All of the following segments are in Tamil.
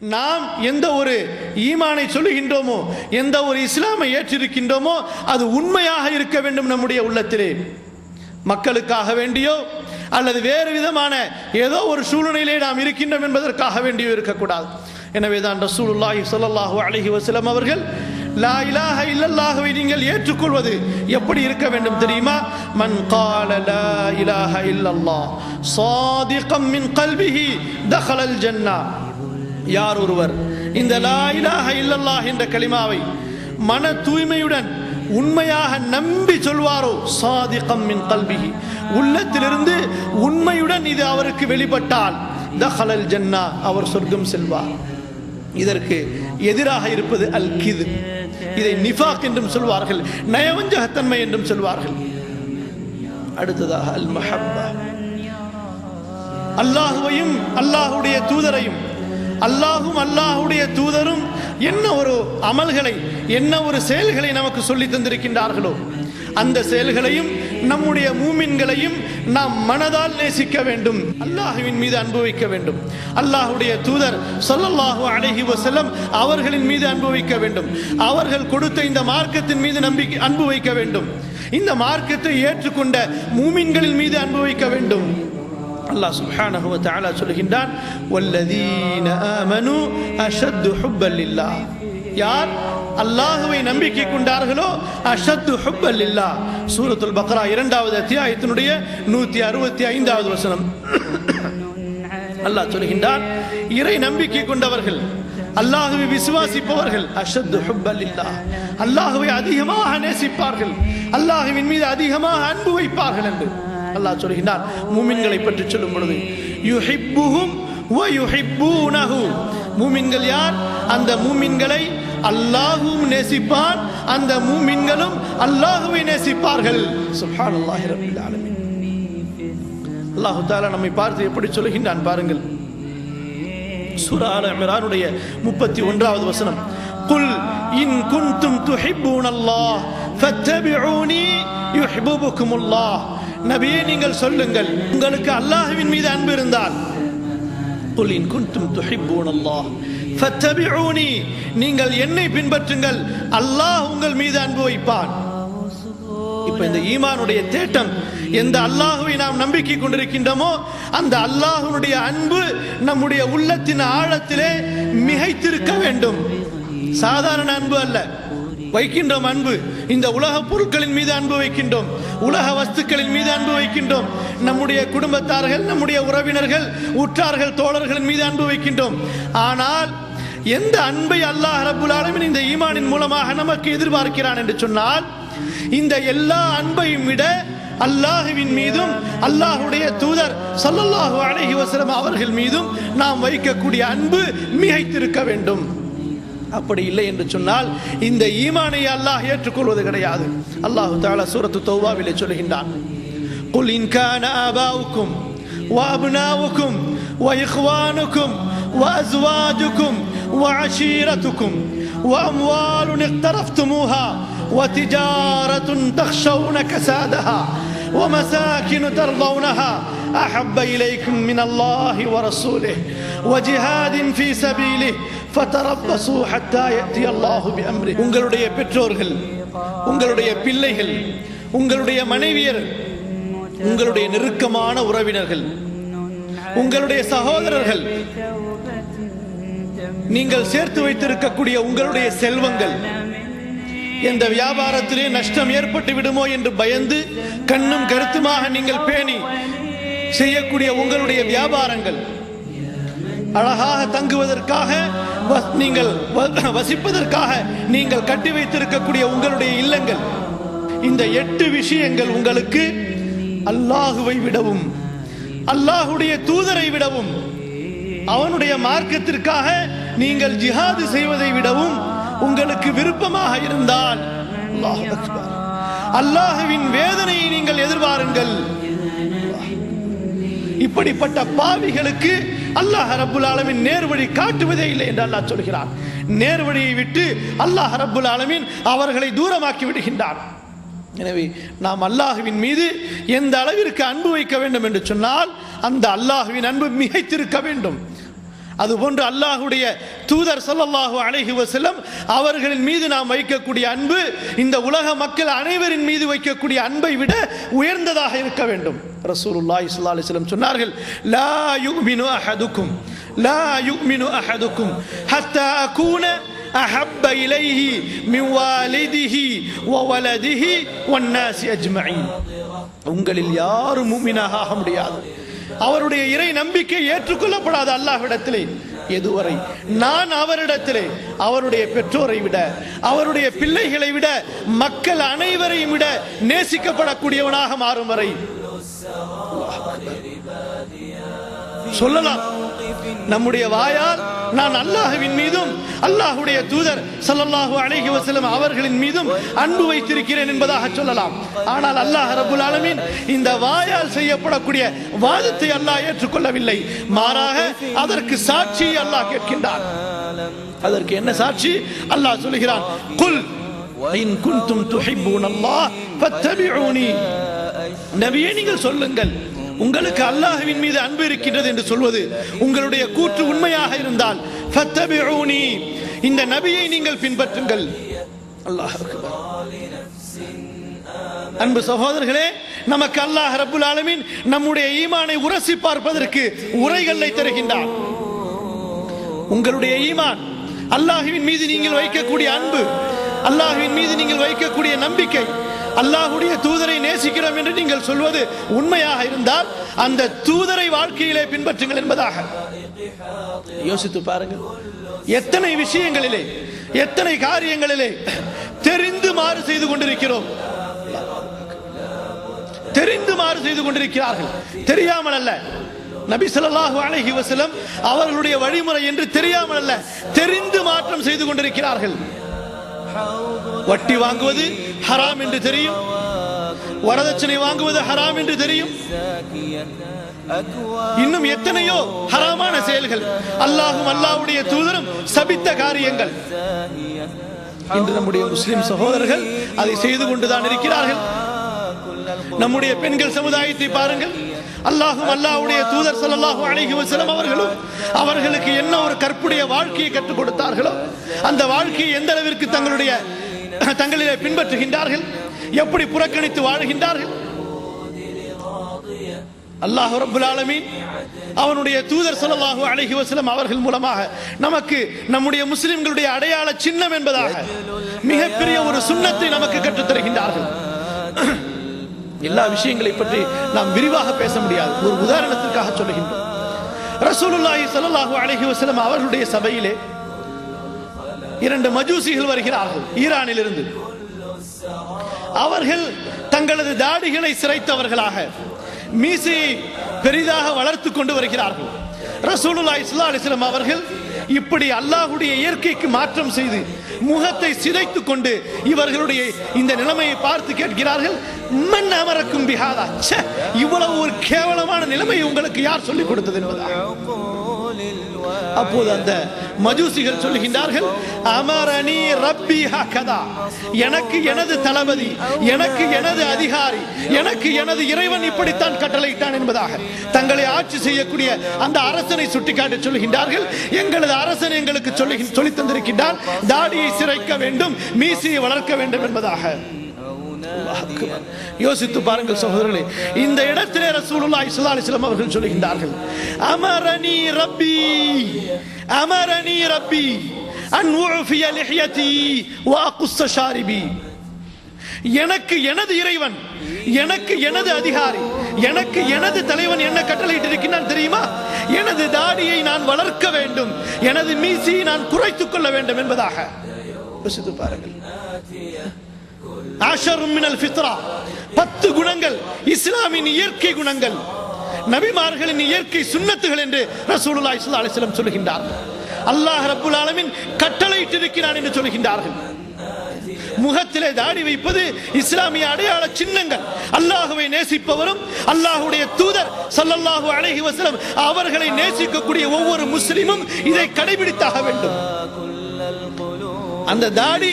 நாம் எந்த ஒரு ஈமானை சொல்லுகின்றோமோ எந்த ஒரு இஸ்லாமை ஏற்றிருக்கின்றோமோ அது உண்மையாக இருக்க வேண்டும் நம்முடைய உள்ளத்திலே. மக்களுக்காக வேண்டியோ அல்லது வேறு விதமான ஏதோ ஒரு சூழ்நிலையிலே நாம் இருக்கின்றோம் என்பதற்காக வேண்டியோ இருக்கக்கூடாது. எனவே தான் ரசூலுல்லாஹி சொல்லல்லாஹு அலஹி வசலம் அவர்கள் லா இலாஹ இல்லல்லாகவை நீங்கள் ஏற்றுக்கொள்வது எப்படி இருக்க வேண்டும் தெரியுமா? மன் கால லா இலாஹ இல்லல்லாஹ் சாதிகம் மின் கல்விஹி தஹலல் ஜன்னா. யார் ஒருவர்? இந்த லா இலாஹ இல்லல்லாஹ் என்ற களிமாவை மன தூய்மையுடன் உண்மையாக நம்பி சொல்வாரோ? சாதிகம் மின் கல்விகி உள்ளத்திலிருந்து உண்மையுடன் இது அவருக்கு வெளிப்பட்டால் தஹலல் ஜன்னா அவர் சொர்க்கம் செல்வார். இதற்கு எதிராக இருப்பது அல் கிது இதை நிஃபாக் என்றும் சொல்வார்கள் நயவஞ்சகத்தன்மை என்றும் சொல்வார்கள். அடுத்ததாக அல் மஹப்பா. அல்லாஹுவையும் அல்லாஹுடைய தூதரையும் அல்லாஹும் அல்லாஹுடைய தூதரும் என்ன ஒரு அமல்களை என்ன ஒரு செயல்களை நமக்கு சொல்லி தந்திருக்கின்றார்களோ அந்த செயல்களையும் நம்முடைய மூமின்களையும் நாம் மனதால் நேசிக்க வேண்டும். அல்லாஹுவின் மீது அன்பு வைக்க வேண்டும். அல்லாஹுடைய தூதர் சொல்லல்லாஹு அழகி வசல்லம் அவர்களின் மீது அன்பு வைக்க வேண்டும். அவர்கள் கொடுத்த இந்த மார்க்கத்தின் மீது நம்பிக்கை அன்பு வைக்க வேண்டும். இந்த மார்க்கத்தை ஏற்றுக்கொண்ட மூமின்களின் மீது அன்பு வைக்க வேண்டும். அல்லாஹ் சுப்ஹானஹு வ தஆலா சொல்கின்றான் வல்லதீன ஆமனு அஷத்து ஹுப்பல் லில்லாஹ். யார் அல்லாஹுவை நம்பிக்கை கொண்டார்களோ அஷத்து ஹுப்பல் லில்லாஹ். சூரத்துல் பக்ரா இரண்டாவது அத்தியாயத்தினுடைய நூத்தி அறுபத்தி ஐந்தாவது வசனம். அல்லாஹ் சொல்கின்றான் இறை நம்பிக்கை கொண்டவர்கள் அல்லாஹுவை விசுவாசிப்பவர்கள் அஷத்து ஹுப்பல் லில்லாஹ். அல்லாஹுவை அதிகமாக நேசிப்பார்கள் அல்லாஹுவின் மீது அதிகமாக அன்பு வைப்பார்கள் என்று. அல்லாஹ் சொல்கின்றான் மூமின்களை பற்றி சொல்லும் பொழுது யுஹிப்புஹும் வ யுஹிப்பூனஹு. மூமின்கள் யார்? அந்த மூமின்களை அல்லாஹும் நேசிப்பான் அந்த மூமின்களும் அல்லாஹுவை நேசிப்பார்கள். சுப்ஹானல்லாஹி ரப்பில் ஆலமீன். அல்லாஹ் தஆலா நம்மை பார்த்து எப்படி சொல்கின்றான் பாருங்கள். சூரா ஆல இம்ரானுடைய முப்பத்தி ஒன்றாவது வசனம் குல் இன் குன்தும் துஹிப்பூனல்லாஹ் ஃபத்தபிஊனி யுஹிப்புகுமுல்லாஹ். நபியே நீங்கள் சொல்லுங்கள். உங்களுக்கு அல்லாஹ்வின் மீது அன்பு இருந்தால். قل إن كنتم تحبون الله فاتبعوني. நீங்கள் என்னை பின்பற்றுங்கள். அல்லாஹ் உங்கள் மீது அன்பு வைப்பான். இப்ப இந்த ஈமானுடைய தேட்டம் எந்த அல்லாஹுவை நாம் நம்பிக்கை கொண்டிருக்கின்றோமோ அந்த அல்லாஹுனுடைய அன்பு நம்முடைய உள்ளத்தின் ஆழத்திலே மிகைத்திருக்க வேண்டும். சாதாரண அன்பு அல்ல. வைக்கின்றோம் அன்பு. இந்த உலக பொருட்களின் மீது அன்பு வைக்கின்றோம். உலக வஸ்துக்களின் மீது அன்பு வைக்கின்றோம். நம்முடைய குடும்பத்தார்கள் நம்முடைய உறவினர்கள் உற்றார்கள் தோழர்களின் மீது அன்பு வைக்கின்றோம். ஆனால் எந்த அன்பை அல்லாஹ் ரபுல் ஆலமின் இந்த ஈமானின் மூலமாக நமக்கு எதிர்பார்க்கிறான் என்று சொன்னால் இந்த எல்லா அன்பையும் விட அல்லாஹுவின் மீதும் அல்லாஹுடைய தூதர் சல்லல்லாஹு அலைஹி வஸல்லம் அவர்கள் மீதும் நாம் வைக்கக்கூடிய அன்பு மிகைத்திருக்க வேண்டும். அப்படி இல்லை என்று சொன்னால் இந்த ஈமானை அல்லாஹ் ஏற்றுக்கொள்வது கிடையாது அல்லாஹு தாலா சூரத்து தௌபாவிலே சொல்கின்றான் قل إن كان آباؤكم وأبناؤكم وإخوانكم وأزواجكم وعشيرتكم وأموال اقترفتموها وتجارة تخشون كسادها ومساكن ترضونها أحب إليكم من الله ورسوله وجهاد في سبيله உங்களுடைய பெற்றோர்கள் உங்களுடைய பிள்ளைகள் உங்களுடைய மனைவியர் உங்களுடைய நெருக்கமான உறவினர்கள் உங்களுடைய சகோதரர்கள் நீங்கள் சேர்த்து வைத்திருக்கக்கூடிய உங்களுடைய செல்வங்கள் எந்த வியாபாரத்திலே நஷ்டம் ஏற்பட்டு விடுமோ என்று பயந்து கண்ணும் கருத்துமாக நீங்கள் பேணி செய்யக்கூடிய உங்களுடைய வியாபாரங்கள் அழகாக தங்குவதற்காக நீங்கள் வசிப்பதற்காக நீங்கள் கட்டி வைத்திருக்கக்கூடிய உங்களுடைய இல்லங்கள். இந்த எட்டு விஷயங்கள் உங்களுக்கு அல்லாஹுவை விடவும் அல்லாஹுடைய தூதரை விடவும் அவனுடைய மார்க்கத்திற்காக நீங்கள் ஜிஹாது செய்வதை விடவும் உங்களுக்கு விருப்பமாக இருந்தால் அல்லாஹுவின் வேதனையை நீங்கள் எதிர்பாருங்கள். இப்படிப்பட்ட பாவிகளுக்கு அல்லாஹ் ரப்புல் ஆலமின் நேர்வழி காட்டுவதே இல்லை என்று அல்லாஹ் சொல்கிறான். நேர்வழியை விட்டு அல்லாஹ் ரப்புல் ஆலமின் அவர்களை தூரமாக்கி விடுகின்றான். எனவே நாம் அல்லாஹுவின் மீது எந்த அளவிற்கு அன்பு வைக்க வேண்டும் என்று சொன்னால் அந்த அல்லாஹுவின் அன்பு மிகைத்திருக்க வேண்டும். அதுபோன்று அல்லாஹுடைய தூதர் ஸல்லல்லாஹு அலைஹி வஸல்லம் அவர்களின் மீது நாம் வைக்கக்கூடிய அன்பு இந்த உலக மக்கள் அனைவரின் மீது வைக்கக்கூடிய அன்பை விட உயர்ந்ததாக இருக்க வேண்டும் ரசூலுல்லாஹி ஸல்லல்லாஹு அலைஹி வஸல்லம் சொன்னார்கள் லா யுமினு அஹதுக்கும் லா யுமினு அஹதுக்கும் ஹத்தா அகூன أحب إليه من والده وولده والناس أجمعين உங்களில் யாரும் மூமினாக ஆக முடியாது அவருடைய இறை நம்பிக்கை ஏற்றுக்கொள்ளப்படாது அல்லாஹ்விடத்திலே. எதுவரை? நான் அவரிடத்திலே. அவருடைய பெற்றோரை விட அவருடைய பிள்ளைகளை விட மக்கள் அனைவரையும் விட நேசிக்கப்படக்கூடியவனாக மாறும் வரை. சொல்லலாம். நம்முடைய வாயால் நான் அல்லாஹுவின் மீதும் அல்லாஹுடைய தூதர் ஸல்லல்லாஹு அலைஹி வசலம் அவர்களின் மீதும் அன்பு வைத்திருக்கிறேன் என்பதாக சொல்லலாம். ஆனால் அல்லாஹ் ரபுல் ஆலமின் இந்த வாயால் செய்யப்படக்கூடிய வாதத்தை அல்லாஹ் ஏற்றுக்கொள்ளவில்லை. மாறாக அதற்கு சாட்சி அல்லாஹ் கேட்கின்றான். அதற்கு என்ன சாட்சி? அல்லாஹ் சொல்கிறான் குல் இன் குன்தும் துஹிப்பூன் அல்லாஹ் ஃபத்தபிஊனி. நபியே நீங்கள் சொல்லுங்கள் உங்களுக்கு அல்லாஹுவின் மீது அன்பு இருக்கின்றது என்று சொல்வது உங்களுடைய கூற்று உண்மையாக இருந்தால் இந்த நபியை நீங்கள் பின்பற்றுங்கள். அல்லாஹ் அன்பு சகோதரர்களே நமக்கு அல்லாஹ் ரபுல் ஆலமின் நம்முடைய ஈமானை உரசி பார்ப்பதற்கு உரைகளை தருகின்றார். உங்களுடைய ஈமான் அல்லாஹுவின் மீது நீங்கள் வைக்கக்கூடிய அன்பு அல்லாஹுவின் மீது நீங்கள் வைக்கக்கூடிய நம்பிக்கை அல்லாஹுடைய தூதரை நேசிக்கிறோம் என்று நீங்கள் சொல்வது உண்மையாக இருந்தால் அந்த தூதரை வாழ்க்கையிலே பின்பற்றுங்கள் என்பதாக. யோசித்து பாருங்கள் எத்தனை விஷயங்களிலே எத்தனை காரியங்களிலே தெரிந்து மாறு செய்து கொண்டிருக்கிறோம். தெரிந்து மாறு செய்து கொண்டிருக்கிறார்கள். தெரியாமல் அல்ல. நபி சொல்லாஹு அலஹி வசலம் அவர்களுடைய வழிமுறை என்று தெரியாமல் அல்ல. தெரிந்து மாற்றம் செய்து கொண்டிருக்கிறார்கள். வட்டி வாங்குவது ஹராம் என்று தெரியும். வரதட்சணை வாங்குவது ஹராம் என்று தெரியும். இன்னும் எத்தனையோ ஹராமான செயல்கள். அல்லாஹும் அல்லாஹ்வுடைய தூதரும் சபித்த காரியங்கள். இன்று நம்முடைய முஸ்லிம் சகோதரர்கள் அதை செய்து கொண்டுதான் இருக்கிறார்கள். நம்முடைய பெண்கள் சமுதாயத்தை பாருங்கள். அல்லாஹும் அல்லாஹ்வுடைய தூதர் சல்லாஹு அழகி வசலம் அவர்களும் அவர்களுக்கு என்ன ஒரு கற்புடைய வாழ்க்கையை கற்றுக் கொடுத்தார்களோ அந்த வாழ்க்கையை எந்த அளவிற்கு தங்களுடைய தங்களிலே பின்பற்றுகின்றார்கள். எப்படி புறக்கணித்து வாழ்கின்றார்கள்? அல்லாஹ் ரபுல் ஆலமீன் அவனுடைய தூதர் ஸல்லல்லாஹு அழகி வசலம் அவர்கள் மூலமாக நமக்கு நம்முடைய முஸ்லிம்களுடைய அடையாள சின்னம் என்பதாக மிகப்பெரிய ஒரு சுண்ணத்தை நமக்கு கற்றுத்தருகின்றார்கள். எல்லா விஷயங்களை பற்றி நாம் விரிவாக பேச முடியாது. ஒரு உதாரணத்திற்காக சொல்லுகின்றோம். ரசூலுல்லாஹி ஸல்லல்லாஹு அழகி வசலம் அவர்களுடைய சபையிலே இரண்டு மஜூசிகள் வருகிறார்கள் ஈரானில் இருந்து அவர்கள் தங்களது தாடிகளை சிரைத்தவர்களாக மீசையை பெரிதாக வளர்த்து கொண்டு வருகிறார்கள். ரசூலுல்லா இஸ்லா அலிஸ்லாம் அவர்கள் இப்படி அல்லாஹ்வுடைய இயற்கைக்கு மாற்றம் செய்து முகத்தை சிதைத்துக் கொண்டு இவர்களுடைய இந்த நிலைமையை பார்த்து கேட்கிறார்கள் மண் அமரக்கும் பிஹாதா? இவ்வளவு ஒரு கேவலமான நிலைமை உங்களுக்கு யார் சொல்லிக் கொடுத்தது என்பதா. அப்போது அந்த மஜூசிகள் சொல்லுகின்றார்கள் அமரணி ரப்பி ஹகதா எனக்கு எனது தளபதி எனக்கு எனது அதிகாரி எனக்கு எனது இறைவன் இப்படித்தான் கட்டளையிட்டான் என்பதாக தங்களை ஆட்சி செய்யக்கூடிய அந்த அரசனை சுட்டிக்காட்டி சொல்லுகின்றார்கள். எங்களது அரசன் எங்களுக்கு சொல்லி சொல்லி தந்திருக்கின்றான். தாடியை சிறைக்க வேண்டும் மீசையை வளர்க்க வேண்டும் என்பதாக. யோசித்து பாருங்கள் சகோதரர்களே இந்த இடத்திலே ரசூலுல்லாஹி ஸல்லல்லாஹு அலைஹி அவர்கள் சொல்லுகின்றார்கள் அமரனி ரப்பி அமரனி ரப்பி அன் உஃபிய லிஹ்யதி வா அகுஸ்ஸ ஷாரிபி. எனக்கு எனது இறைவன் எனக்கு எனது அதிகாரி எனக்கு எனது தலைவன் என்ன கட்டளையிட்டிருக்கிறான் தெரியுமா? எனது தாடியை நான் வளர்க்க வேண்டும் எனது மீசியை நான் குறைத்துக் கொள்ள வேண்டும் என்பதாக. யோசித்து பாருங்கள். ஆஷரும் மினல் ஃபித்ரா. பத்து குணங்கள் இஸ்லாமின் இயற்கை குணங்கள். நபிமார்களின் இயற்கை சுண்ணத்துகள் என்று ரசூலுல்லா இஸ்லா அலிஸ்லம் சொல்லுகின்றார் அல்லாஹ் ரபுல் ஆலமின் கட்டளையிட்டிருக்கிறான் என்று சொல்கின்றார்கள். முகத்திலே தாடி வைப்பது இஸ்லாமிய அடையாள சின்னங்கள். அல்லாஹுவை நேசிப்பவரும் அல்லாஹுடைய தூதர் சல்லல்லாஹு அழகி வசலம் அவர்களை நேசிக்கக்கூடிய ஒவ்வொரு முஸ்லிமும் இதை கடைபிடித்தாக வேண்டும். அந்த தாடி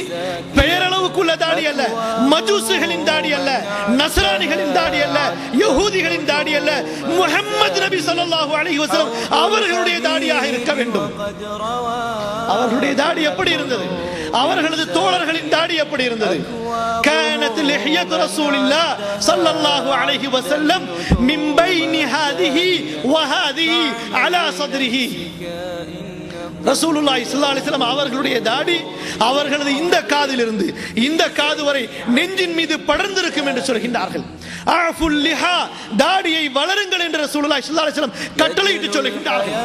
பெயரளவுக்குள்ள தாடி அல்ல மஜூசுகளின் தாடி அல்ல நசராணிகளின் தாடி அல்ல யகூதிகளின் தாடி அல்ல முஹம்மது நபி ஸல்லல்லாஹு அலைஹி வஸல்லம் அவர்களுடைய தாடியாக இருக்க வேண்டும் அவர்களுடைய தாடி எப்படி இருந்தது அவர்களது தோழர்களின் தாடி எப்படி இருந்தது كانت لحية رسول الله صلى الله عليه وسلم من بين هذه وهذه على صدره ரசூலுல்லாய் ஸல்லல்லாஹு அலிஸ்லாம் அவர்களுடைய தாடி அவர்களது இந்த காதிலிருந்து இந்த காது வரை நெஞ்சின் மீது படர்ந்திருக்கும் என்று சொல்கின்றார்கள். தாடியை வளருங்கள் என்று ரசூலுல்லாஹி ஸல்லல்லாஹு அலிஸ்லாம் கட்டளையிட்டு சொல்கின்றார்கள்.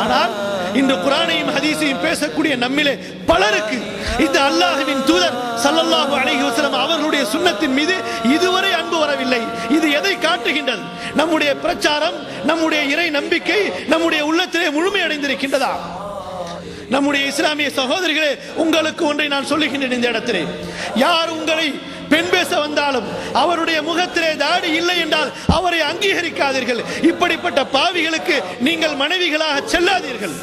ஆனால் இன்று குரானையும் ஹதீஸையும் பேசக்கூடிய நம்மிலே பலருக்கு இந்த அல்லாஹ்வின் தூதர் சல்லல்லாஹு அலைஹி வஸல்லம் அவர்களுடைய சுன்னத்தின் மீது இதுவரை அன்பு வரவில்லை. இது எதை காட்டுகின்றது? நம்முடைய பிரச்சாரம் நம்முடைய இறை நம்பிக்கை நம்முடைய உள்ளத்திலே முழுமையடைந்திருக்கின்றதா நம்முடைய இஸ்லாமிய சகோதரிகளே உங்களுக்கு ஒன்றை நான் சொல்லுகின்றேன் இந்த இடத்திலே. யார் உங்களை பெண் பேச வந்தாலும் அவருடைய முகத்திலே தாடி இல்லை என்றால் அவரை அங்கீகரிக்காதீர்கள். இப்படிப்பட்ட பாவிகளுக்கு நீங்கள் மனைவிகளாக செல்லாதீர்கள்.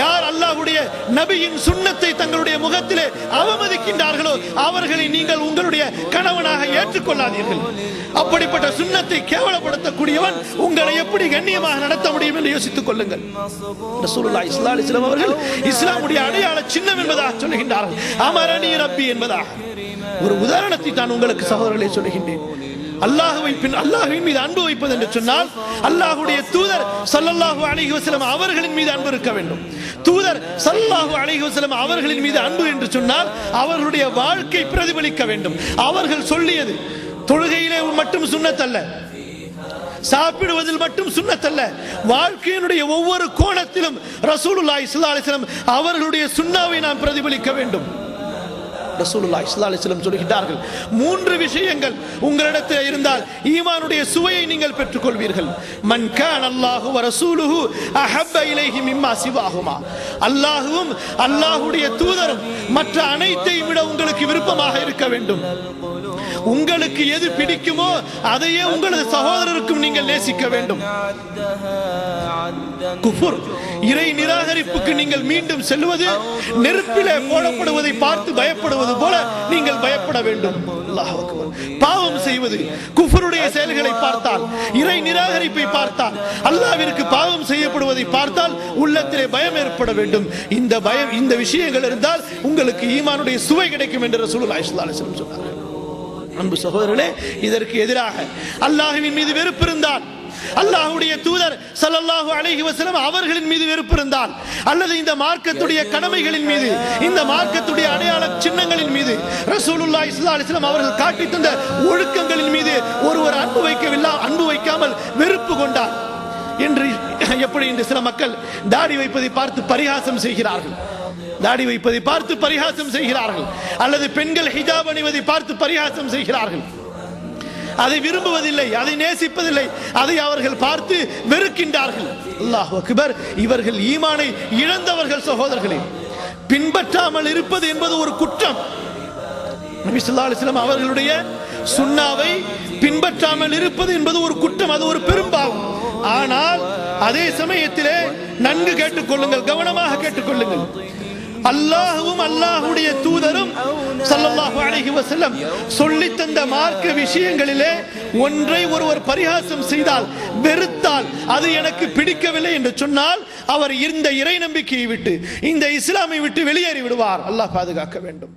யார் அல்லாஹ்வுடைய நபியின் சுண்ணத்தை தங்களுடைய முகத்திலே அவமதிக்கின்றார்களோ அவர்களை நீங்கள் உங்களுடைய கணவனாக ஏற்றுக்கொள்ளாதீர்கள். அப்படிப்பட்ட சுண்ணத்தை கேவலப்படுத்தக்கூடியவன் உங்களை எப்படி கண்ணியமாக நடத்த முடியும் என்று யோசித்துக் கொள்ளுங்கள். ரசூலுல்லாஹி ஸல்லல்லாஹு அலைஹி வஸல்லம் அவர்கள் இஸ்லாமுடைய அடையாள சின்னம் என்பதாக சொல்லுகின்றார்கள். அமரணி ரப்பி என்பதாக. ஒரு உதாரணத்தை நான் உங்களுக்கு சகோதரர்களை சொல்லுகின்றேன். அல்லாஹுவை பின் அல்லாஹுவின் மீது அன்பு வைப்பது என்று சொன்னால் அல்லாஹுடைய தூதர் சல்லல்லாஹு அலைஹி அவர்களின் மீது அன்பு இருக்க வேண்டும். தூதர் சல்லாஹு அலைஹி அவர்களின் மீது அன்பு என்று சொன்னால் அவர்களுடைய வாழ்க்கை பிரதிபலிக்க வேண்டும். அவர்கள் சொல்லியது தொழுகையிலே மட்டும் சுண்ணத்தல்ல சாப்பிடுவதில் மட்டும் சுண்ணத்தல்ல வாழ்க்கையினுடைய ஒவ்வொரு கோணத்திலும் ரசூலுல்லாஹி ஸல்லல்லாஹு அலைஹி அவர்களுடைய சுண்ணாவை நாம் பிரதிபலிக்க வேண்டும். ரசூலுல்லா இஸ்லா அலிஸ்லம் சொல்கிறார்கள் மூன்று விஷயங்கள் உங்களிடத்தில் இருந்தால் ஈமானுடைய சுவையை நீங்கள் பெற்றுக்கொள்வீர்கள். மன் கான் அல்லாஹு வ ரசூலுஹு அஹப்ப இலைஹி மிம்மா சிவாஹுமா. அல்லாஹுவும் அல்லாஹுடைய தூதரும் மற்ற அனைத்தையும் விட உங்களுக்கு விருப்பமாக இருக்க வேண்டும். உங்களுக்கு எது பிடிக்குமோ அதையே உங்களது சகோதரருக்கும் நீங்கள் நேசிக்க வேண்டும். குஃபுர் இறை நிராகரிப்புக்கு நீங்கள் மீண்டும் செல்வது நெருப்பிலே போடப்படுவதை பார்த்து பயப்படுவது போல நீங்கள் பயப்பட வேண்டும். பாவம் செய்வது குஃபருடைய செயல்களை பார்த்தால் இறை நிராகரிப்பை பார்த்தால் அல்லாவிற்கு பாவம் செய்யப்படுவதை பார்த்தால் உள்ளத்திலே பயம் ஏற்பட வேண்டும். இந்த பயம் இந்த விஷயங்கள் இருந்தால் உங்களுக்கு ஈமானுடைய சுவை கிடைக்கும் என்று ரசூலுல்லாஹி அலைஹி வஸல்லம் சொன்னார்கள். அன்பு சகோதரர்களே இதற்கு எதிராக அல்லாஹுவின் மீது வெறுப்பு இருந்தால் அல்லாஹுடைய தூதர் ஸல்லல்லாஹு அலைஹி வஸல்லம் அவர்களின் மீது வெறுப்பு இருந்தால் அல்லது இந்த மார்க்கத்துடைய கடமைகளின் மீது இந்த மார்க்கத்துடைய அடையாள சின்னங்களின் மீது ரசூலுல்லாஹி ஸல்லல்லாஹு அலைஹி வஸல்லம் அவர்கள் காட்டி தந்த ஒழுக்கங்களின் மீது ஒருவர் அன்பு வைக்கவில்லை அன்பு வைக்காமல் வெறுப்பு கொண்டார். என்று எப்படி இந்த சில மக்கள் தாடி வைப்பதை பார்த்து பரிகாசம் செய்கிறார்கள். தாடி வைப்பதை பார்த்து பரிகாசம் செய்கிறார்கள். அல்லது பெண்கள் ஹிஜாப் அணிவதை பார்த்து பரிகாசம் செய்கிறார்கள். அதை விரும்புவதில்லை அதை நேசிப்பதில்லை அதை அவர்கள் பார்த்து வெறுக்கின்றார்கள். அல்லாஹ் அக்பர் இவர்கள் ஈமானை இழந்தவர்கள் சகோதரர்களே. பின்பற்றாமல் இருப்பது என்பது ஒரு குற்றம். நபி சொல்லா அலிஸ்லாம் அவர்களுடைய சுண்ணாவை பின்பற்றாமல் இருப்பது என்பது ஒரு குற்றம் அது ஒரு பெரும்பாவம். ஆனால் அதே சமயத்திலே நன்கு கேட்டுக்கொள்ளுங்கள் கவனமாக கேட்டுக்கொள்ளுங்கள். அல்லாஹுவும் அல்லாஹுடைய தூதரும் சல்லல்லாஹு அலைஹி வஸல்லம் சொல்லி தந்த மார்க்க விஷயங்களிலே ஒன்றை ஒருவர் பரிகாசம் செய்தால் வெறுத்தால் அது எனக்கு பிடிக்கவில்லை என்று சொன்னால் அவர் இந்த இறை நம்பிக்கையை விட்டு இந்த இஸ்லாமை விட்டு வெளியேறி விடுவார் அல்லாஹ் பாதுகாக்க வேண்டும்.